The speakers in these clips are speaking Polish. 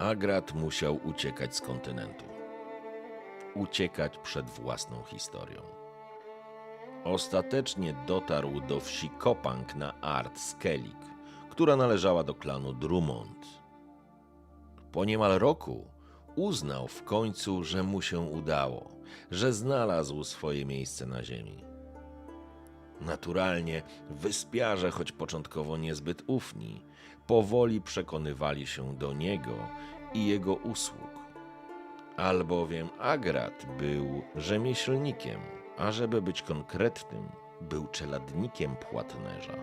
Agrat musiał uciekać z kontynentu. Uciekać przed własną historią. Ostatecznie dotarł do wsi Kopang na Art Skellig, która należała do klanu Drummond. Po niemal roku uznał w końcu, że mu się udało, że znalazł swoje miejsce na ziemi. Naturalnie wyspiarze, choć początkowo niezbyt ufni, powoli przekonywali się do niego i jego usług. Albowiem Agrat był rzemieślnikiem, a żeby być konkretnym, był czeladnikiem płatnerza.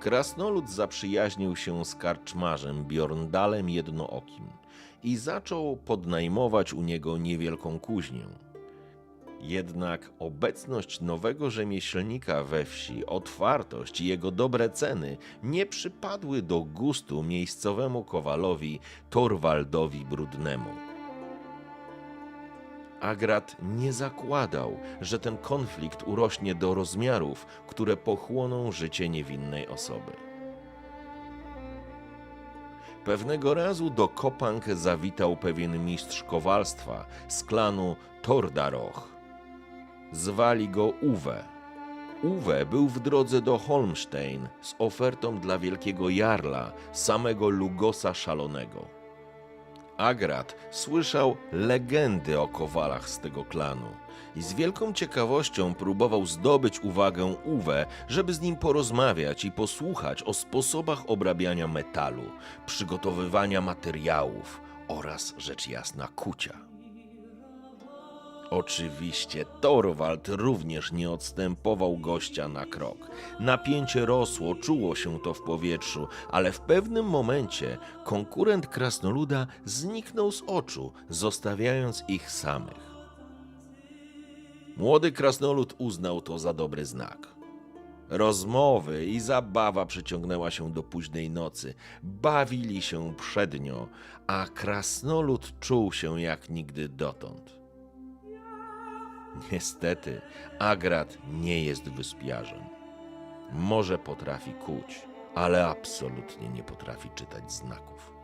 Krasnolud zaprzyjaźnił się z karczmarzem Bjorndalem Jednookim i zaczął podnajmować u niego niewielką kuźnię. Jednak obecność nowego rzemieślnika we wsi, otwartość i jego dobre ceny nie przypadły do gustu miejscowemu kowalowi Torwaldowi Brudnemu. Agrat nie zakładał, że ten konflikt urośnie do rozmiarów, które pochłoną życie niewinnej osoby. Pewnego razu do Kopang zawitał pewien mistrz kowalstwa z klanu Tordaroch. Zwali go Uwe. Uwe był w drodze do Holmstein z ofertą dla wielkiego jarla, samego Lugosa Szalonego. Agrat słyszał legendy o kowalach z tego klanu i z wielką ciekawością próbował zdobyć uwagę Uwe, żeby z nim porozmawiać i posłuchać o sposobach obrabiania metalu, przygotowywania materiałów oraz rzecz jasna kucia. Oczywiście Torwald również nie odstępował gościa na krok. Napięcie rosło, czuło się to w powietrzu, ale w pewnym momencie konkurent krasnoluda zniknął z oczu, zostawiając ich samych. Młody krasnolud uznał to za dobry znak. Rozmowy i zabawa przyciągnęła się do późnej nocy. Bawili się przednio, a krasnolud czuł się jak nigdy dotąd. Niestety, Agrat nie jest wyspiarzem. Może potrafi kuć, ale absolutnie nie potrafi czytać znaków.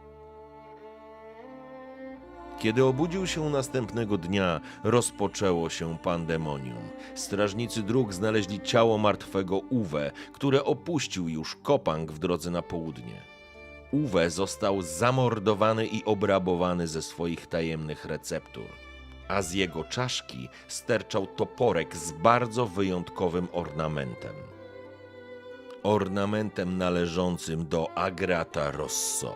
Kiedy obudził się następnego dnia, rozpoczęło się pandemonium. Strażnicy dróg znaleźli ciało martwego Uwe, które opuścił już Kopang w drodze na południe. Uwe został zamordowany i obrabowany ze swoich tajemnych receptur a z jego czaszki sterczał toporek z bardzo wyjątkowym ornamentem. Ornamentem należącym do Agrata Rosso.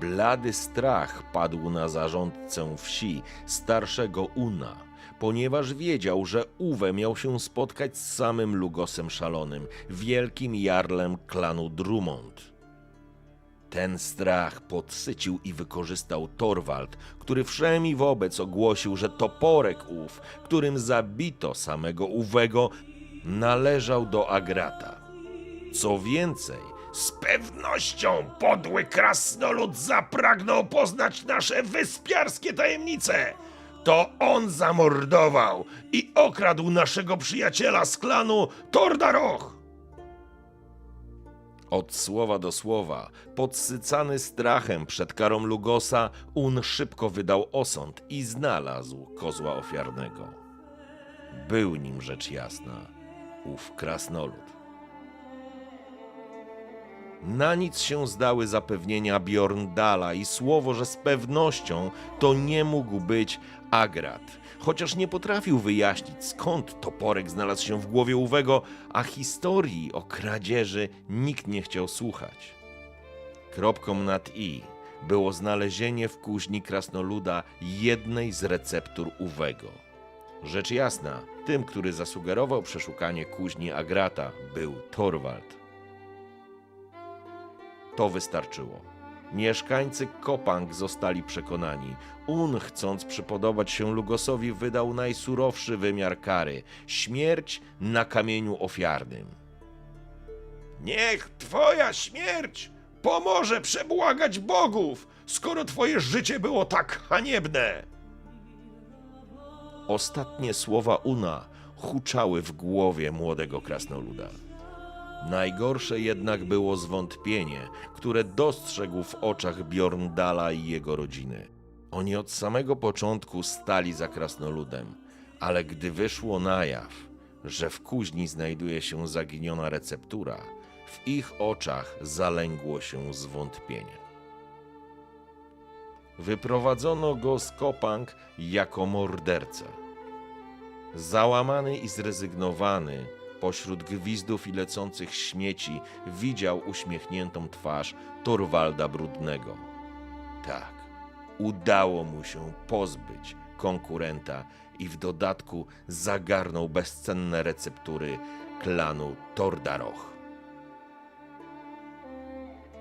Blady strach padł na zarządcę wsi, starszego Una, ponieważ wiedział, że Uwe miał się spotkać z samym Lugosem Szalonym, wielkim jarlem klanu Drummond. Ten strach podsycił i wykorzystał Torwald, który wszemi wobec ogłosił, że toporek ów, którym zabito samego Uwego, należał do Agrata. Co więcej, z pewnością podły krasnolud zapragnął poznać nasze wyspiarskie tajemnice. To on zamordował i okradł naszego przyjaciela z klanu Tordaroch. Od słowa do słowa, podsycany strachem przed karą Lugosa, Un szybko wydał osąd i znalazł kozła ofiarnego. Był nim rzecz jasna, ów krasnolud. Na nic się zdały zapewnienia Bjorndala i słowo, że z pewnością to nie mógł być Agrat, chociaż nie potrafił wyjaśnić skąd toporek znalazł się w głowie Uwego, a historii o kradzieży nikt nie chciał słuchać. Kropką nad i było znalezienie w kuźni krasnoluda jednej z receptur Uwego. Rzecz jasna, tym, który zasugerował przeszukanie kuźni Agrata, był Torwald. To wystarczyło. Mieszkańcy Kopang zostali przekonani. Un, chcąc przypodobać się Lugosowi, wydał najsurowszy wymiar kary śmierć na kamieniu ofiarnym. Niech twoja śmierć pomoże przebłagać bogów, skoro twoje życie było tak haniebne. Ostatnie słowa Una huczały w głowie młodego krasnoluda. Najgorsze jednak było zwątpienie, które dostrzegł w oczach Bjorndala i jego rodziny. Oni od samego początku stali za krasnoludem, ale gdy wyszło na jaw, że w kuźni znajduje się zaginiona receptura, w ich oczach zalęgło się zwątpienie. Wyprowadzono go z Kopang jako mordercę. Załamany i zrezygnowany, pośród gwizdów i lecących śmieci, widział uśmiechniętą twarz Torwalda Brudnego. Tak, udało mu się pozbyć konkurenta i w dodatku zagarnął bezcenne receptury klanu Tordaroch.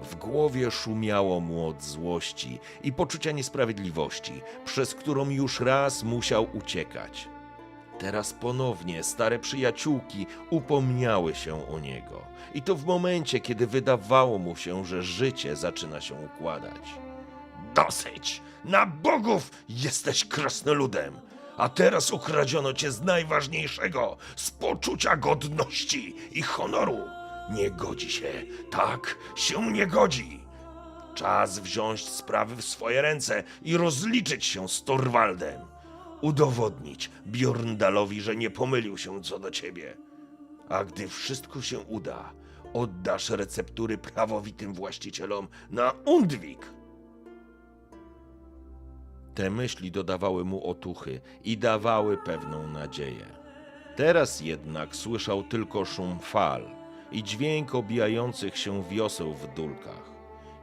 W głowie szumiało mu od złości i poczucia niesprawiedliwości, przez którą już raz musiał uciekać. Teraz ponownie stare przyjaciółki upomniały się o niego. I to w momencie, kiedy wydawało mu się, że życie zaczyna się układać. Dosyć! Na bogów jesteś krasnoludem! A teraz ukradziono cię z najważniejszego, z poczucia godności i honoru. Nie godzi się, tak się nie godzi. Czas wziąć sprawy w swoje ręce i rozliczyć się z Torwaldem. Udowodnić Bjorndalowi, że nie pomylił się co do ciebie. A gdy wszystko się uda, oddasz receptury prawowitym właścicielom na Undwik. Te myśli dodawały mu otuchy i dawały pewną nadzieję. Teraz jednak słyszał tylko szum fal i dźwięk obijających się wioseł w dulkach.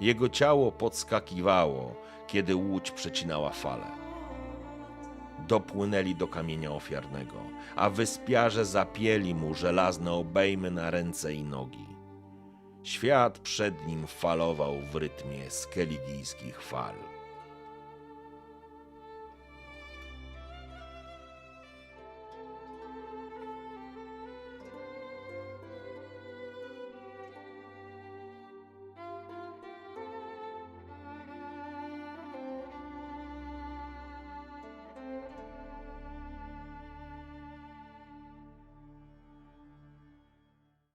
Jego ciało podskakiwało, kiedy łódź przecinała fale. Dopłynęli do kamienia ofiarnego, a wyspiarze zapięli mu żelazne obejmy na ręce i nogi. Świat przed nim falował w rytmie skeligijskich fal.